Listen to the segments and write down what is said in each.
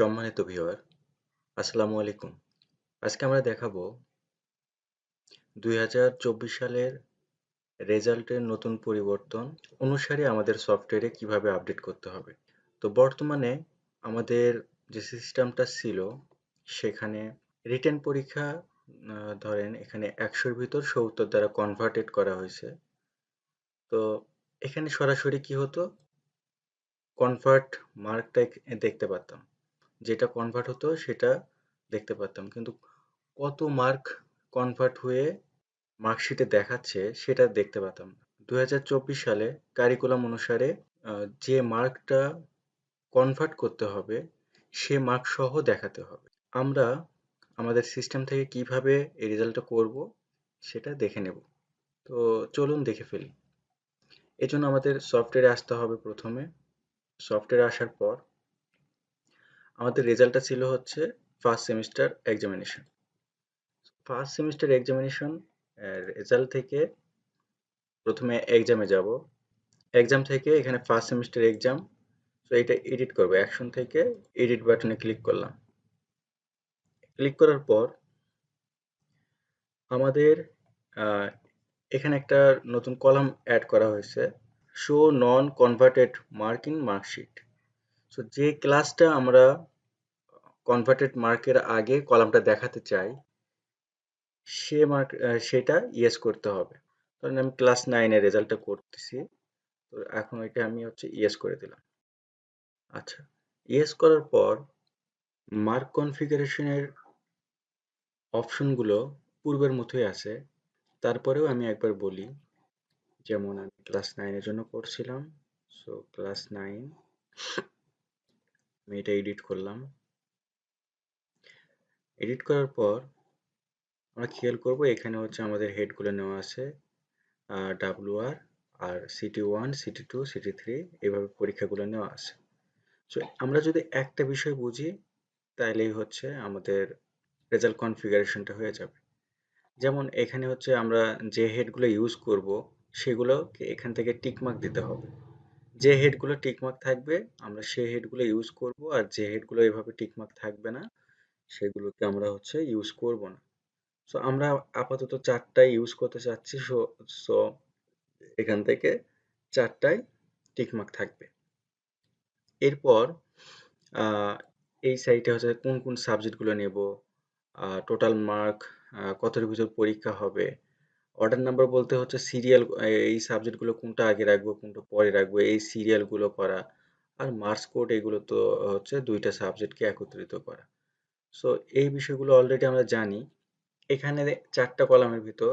সম্মানিত ভিউয়ার আসসালামু আলাইকুম। আজকে আমরা দেখাবো দুই সালের রেজাল্টের নতুন পরিবর্তন অনুসারে আমাদের সফটওয়্যারে কীভাবে আপডেট করতে হবে। তো বর্তমানে আমাদের যে সিস্টেমটা ছিল, সেখানে রিটেন পরীক্ষা ধরেন এখানে একশোর ভিতর সত্তর দ্বারা কনভার্টেড করা হয়েছে। তো এখানে সরাসরি কি হতো? কনভার্ট মার্কটা দেখতে পারতাম। যেটা কনভার্ট হতো সেটা দেখতে পারতাম। কিন্তু কত মার্ক কনভার্ট হয়ে মার্কশিটে দেখাচ্ছে সেটা দেখতে পাতাম দু সালে কারিকুলাম অনুসারে যে মার্কটা কনভার্ট করতে হবে, সে মার্ক সহ দেখাতে হবে। আমরা আমাদের সিস্টেম থেকে কীভাবে এই রেজাল্টটা করব সেটা দেখে নেব। তো চলুন দেখে ফেলি। এজন্য আমাদের সফটওয়্যারে আসতে হবে প্রথমে। সফটওয়্যারে আসার পর আমাদের রেজাল্টটা ছিল হচ্ছে first semester examination first semester examination result থেকে প্রথমে এক্সামে যাব। এক্সাম থেকে এখানে ফার্স্ট সেমিস্টার এক্সাম তো এটা এডিট করব। অ্যাকশন থেকে এডিট বাটনে ক্লিক করলাম। ক্লিক করার পর আমাদের এখানে একটা নতুন কলাম অ্যাড করা হয়েছে। Show non converted mark marksheet so যে ক্লাসটা আমরা কনভার্টেড মার্কের আগে কলামটা দেখাতে চাই, সে মার্ক সেটা ইয়েস করতে হবে। ধরেন আমি ক্লাস নাইনের রেজাল্টটা করতেছি, তো এখন এটা আমি হচ্ছে ইয়েস করে দিলাম। আচ্ছা ইয়েস করার পর মার্ক কনফিগারেশনের অপশনগুলো পূর্বের মতোই আছে। তারপরেও আমি একবার বলি, যেমন আমি ক্লাস নাইনের জন্য করছিলাম সো ক্লাস নাইন আমি এটা এডিট করলাম। এডিট করার পর আমরা খেয়াল করব এখানে হচ্ছে আমাদের হেডগুলো নেওয়া আছে W R R CT one CT two CT three এভাবে পরীক্ষাগুলো নেওয়া আছে। সো আমরা যদি একটা বিষয় বুঝি তাহলেই হচ্ছে আমাদের রেজাল্ট কনফিগারেশনটা হয়ে যাবে। যেমন এখানে হচ্ছে আমরা যে হেডগুলো ইউজ করব, সেগুলোকে এখান থেকে টিকমার্ক দিতে হবে। যে হেডগুলো টিকমার্ক থাকবে, আমরা সেই হেডগুলো ইউজ করব, আর যে হেডগুলো এভাবে টিকমার্ক থাকবে না সেগুলোকে আমরা হচ্ছে ইউজ করব না। সো আমরা আপাতত চারটাই ইউজ করতে চাচ্ছি, সো সো এখান থেকে চারটায় টিকমার্ক থাকবে। এরপর এই সাইটে হচ্ছে কোন কোন সাবজেক্টগুলো নেব টোটাল মার্ক কতর ভিতর পরীক্ষা হবে অর্ডার নাম্বার বলতে হচ্ছে সিরিয়াল এই সাবজেক্টগুলো কোনটা আগে রাখব, কোনটা পরে রাখব, এই সিরিয়ালগুলো করা, আর মার্কস কোড এগুলো তো হচ্ছে দুইটা সাবজেক্টকে একত্রিত করা। সো এই বিষয়গুলো অলরেডি আমরা জানি। এখানে চারটা কলামের ভিতর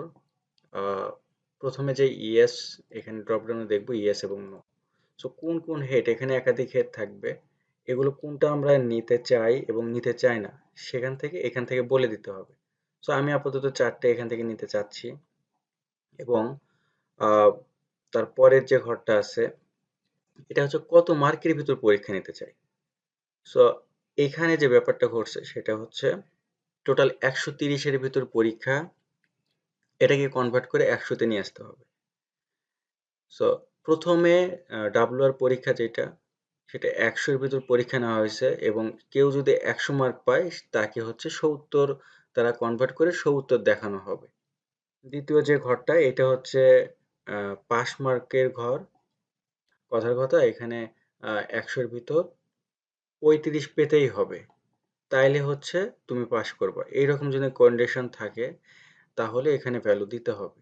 প্রথমে যে ইয়েস এখানে ড্রপডাউনে দেখব ইয়েস এবং নো সো কোন কোন হেড এখানে একাধিক হেড থাকবে। এগুলো কোনটা আমরা নিতে চাই এবং নিতে চাই না, সেখান থেকে, এখান থেকে বলে দিতে হবে। সো আমি আপাতত চারটে এখান থেকে নিতে চাচ্ছি এবং তারপরের যে ঘরটা আছে, এটা হচ্ছে কত মার্কের ভিতর পরীক্ষা নিতে চাই। সো এখানে যে ব্যাপারটা ঘটছে সেটা হচ্ছে টোটাল একশো তিরিশের ভিতর পরীক্ষা, এটাকে কনভার্ট করে একশোতে নিয়ে আসতে হবে। সো প্রথমে ডাব্লুআর পরীক্ষা যেটা, সেটা একশোর ভিতর পরীক্ষা নেওয়া হয়েছে এবং কেউ যদি একশো মার্ক পায়, তাকে হচ্ছে সত্তর, তারা কনভার্ট করে সত্তর দেখানো হবে। দ্বিতীয় যে ঘরটা, এটা হচ্ছে পাস মার্কের ঘর। কথার কথা, এখানে একশোর ভিতর পঁয়ত্রিশ পেতেই হবে। তাইলে হচ্ছে তুমি পাস করবা। এইরকম যদি কন্ডিশন থাকে, তাহলে এখানে ভ্যালু দিতে হবে।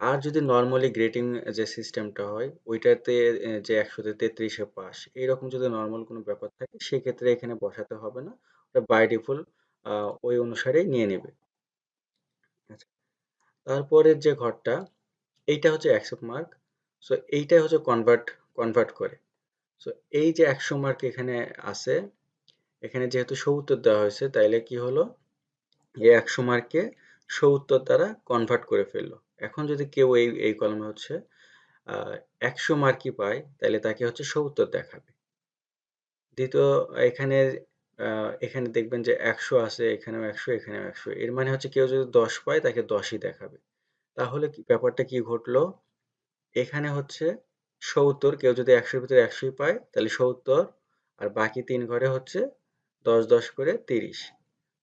আর যদি নর্মালি গ্রেটিং যে সিস্টেমটা হয়, ওইটাতে যে একশোতে তেত্রিশে পাস এইরকম যদি নর্মাল কোনো ব্যাপার থাকে, সেক্ষেত্রে এখানে বসাতে হবে না। ওটা বাই ডিফল্ট ওই অনুসারেই নিয়ে নেবে। আচ্ছা। তারপরের যে ঘরটা, এইটা হচ্ছে অ্যাকসেপ্ট মার্ক সো এইটাই হচ্ছে কনভার্ট কনভার্ট করে। সো এই যে একশো মার্ক এখানে আছে, এখানে যেহেতু সত্তর দেওয়া হয়েছে, তাইলে কি হলো? এই একশো মার্ককে সত্তর দ্বারা কনভার্ট করে ফেলল। এখন যদি কেউ এই এই কলমে হচ্ছে একশো মার্কই পায় তাহলে তাকে হচ্ছে সত্তর দেখাবে। দ্বিতীয়, এখানে এখানে দেখবেন যে একশো আছে, এখানেও একশো এখানেও একশো। এর মানে হচ্ছে কেউ যদি দশ পায়, তাকে দশই দেখাবে। তাহলে ব্যাপারটা কি ঘটলো? এখানে হচ্ছে সত্তর, কেউ যদি একশোর ভিতরে একশোই পায়, তাহলে সত্তর, আর বাকি তিন ঘরে হচ্ছে দশ দশ করে তিরিশ।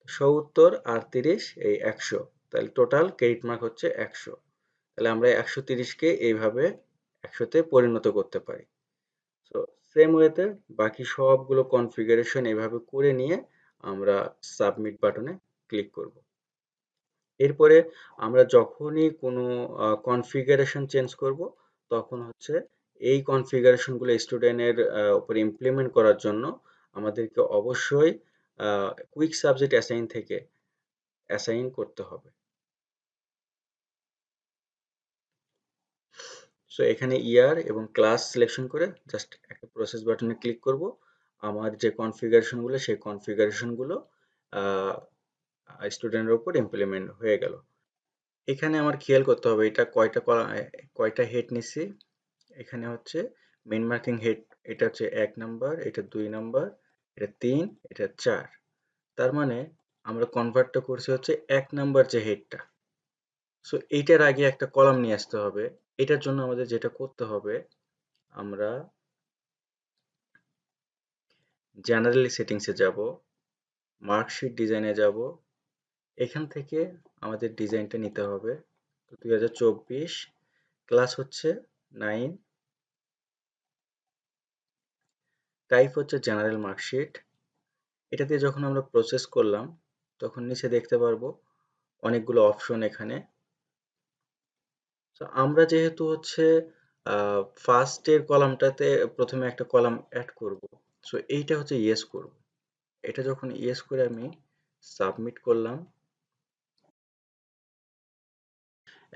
সত্তর আর তিরিশ, এই একশো। তাহলে টোটাল ক্রেডিট মার্ক হচ্ছে একশো। তাহলে আমরা একশো তিরিশকে এইভাবে একশোতে পরিণত করতে পারি। সো সেম ওয়েতে বাকি সবগুলো কনফিগারেশন এভাবে করে নিয়ে আমরা সাবমিট বাটনে ক্লিক করব। এরপরে আমরা যখনই কোনো কনফিগারেশন চেঞ্জ করব, তখন হচ্ছে এই কনফিগারেশনগুলো স্টুডেন্টের উপর ইমপ্লিমেন্ট করার জন্য আমাদেরকে অবশ্যই কুইক সাবজেক্ট অ্যাসাইন থেকে অ্যাসাইন করতে হবে। সো এখানে ইয়ার এবং ক্লাস সিলেকশন করে জাস্ট একটা প্রসেস বাটনে ক্লিক করব। আমার যে কনফিগারেশনগুলো সেই কনফিগারেশনগুলো স্টুডেন্টের উপর ইমপ্লিমেন্ট হয়ে গেল। এখানে আমার খেয়াল করতে হবে এটা কয়টা কয়টা হেড নিচ্ছি? এখানে হচ্ছে মেন মার্কিং হেড এটা হচ্ছে এক নাম্বার এটা দুই নাম্বার এটা তিন, এটা চার। তার মানে আমরা কনভার্টটা করছি হচ্ছে এক নাম্বার যে হেডটা সো এইটার আগে একটা কলাম নিয়ে আসতে হবে। এটার জন্য আমাদের যেটা করতে হবে, আমরা জেনারেলি সেটিংসে যাব মার্কশিট ডিজাইনে যাব। এখান থেকে আমাদের ডিজাইনটা নিতে হবে। তো দুই হাজার চব্বিশ ক্লাস হচ্ছে নাইন টাইপ হচ্ছে জেনারেল মার্কশিট এটা দিয়ে যখন আমরা প্রসেস করলাম, তখন নিচে দেখতে পারব অনেকগুলো অপশন এখানে। তো আমরা যেহেতু হচ্ছে ফার্স্টের কলামটাতে প্রথমে একটা কলাম অ্যাড করব। সো এইটা হচ্ছে ইয়েস করব। এটা যখন ইয়েস করে আমি সাবমিট করলাম,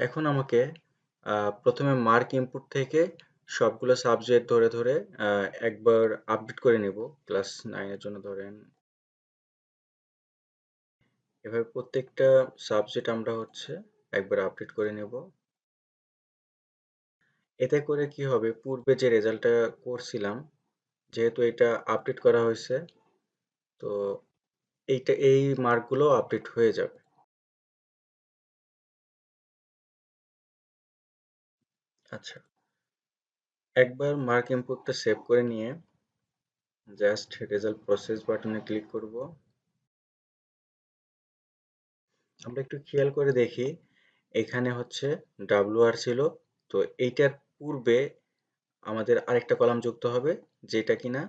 এখন আমাকে প্রথমে মার্ক ইনপুট থেকে সবগুলো সাবজেক্ট ধরে ধরে একবার আপডেট করে নেব। ক্লাস নাইনের জন্য ধরেন। এভাবে প্রত্যেকটা সাবজেক্ট আমরা হচ্ছে একবার আপডেট করে নেব। এতে করে কি হবে? পূর্বে যে রেজাল্টটা করছিলাম, যেহেতু এটা আপডেট করা হয়েছে, তো এইটা, এই মার্কগুলো আপডেট হয়ে যাবে। আচ্ছা। একবার মার্ক ইনপুটটা সেভ করে নিয়ে জাস্ট রেজাল্ট প্রসেস বাটনে ক্লিক করব। আমরা একটু খেয়াল করে দেখি, এখানে হচ্ছে ডাব্লুআর ছিল, তো এইটার পূর্বে আমাদের আরেকটা কলাম যুক্ত হবে, যেটা কিনা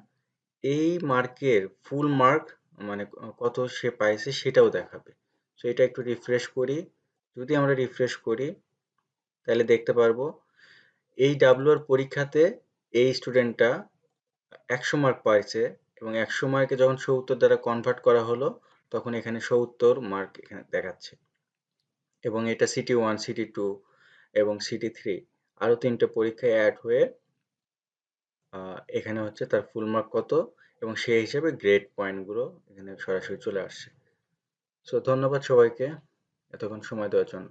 এই মার্কের ফুল মার্ক মানে কত সে পাইছে সেটাও দেখাবে। সো এটা একটু রিফ্রেশ করি, যদি আমরা রিফ্রেশ করি, তাহলে দেখতে পারব এই ডাব্লুআর পরীক্ষাতে এই স্টুডেন্টটা একশো মার্ক পাইছে এবং একশো মার্কে যখন সত্তর দ্বারা কনভার্ট করা হলো, তখন এখানে সত্তর মার্ক এখানে দেখাচ্ছে। এবং এটা সিটি ওয়ান সিটি টু এবং সিটি থ্রি আরও তিনটে পরীক্ষায় অ্যাড হয়ে এখানে হচ্ছে তার ফুল মার্ক কত এবং সেই হিসেবে গ্রেড পয়েন্টগুলো এখানে সরাসরি চলে আসছে। সো ধন্যবাদ সবাইকে এতক্ষণ সময় দেওয়ার জন্য।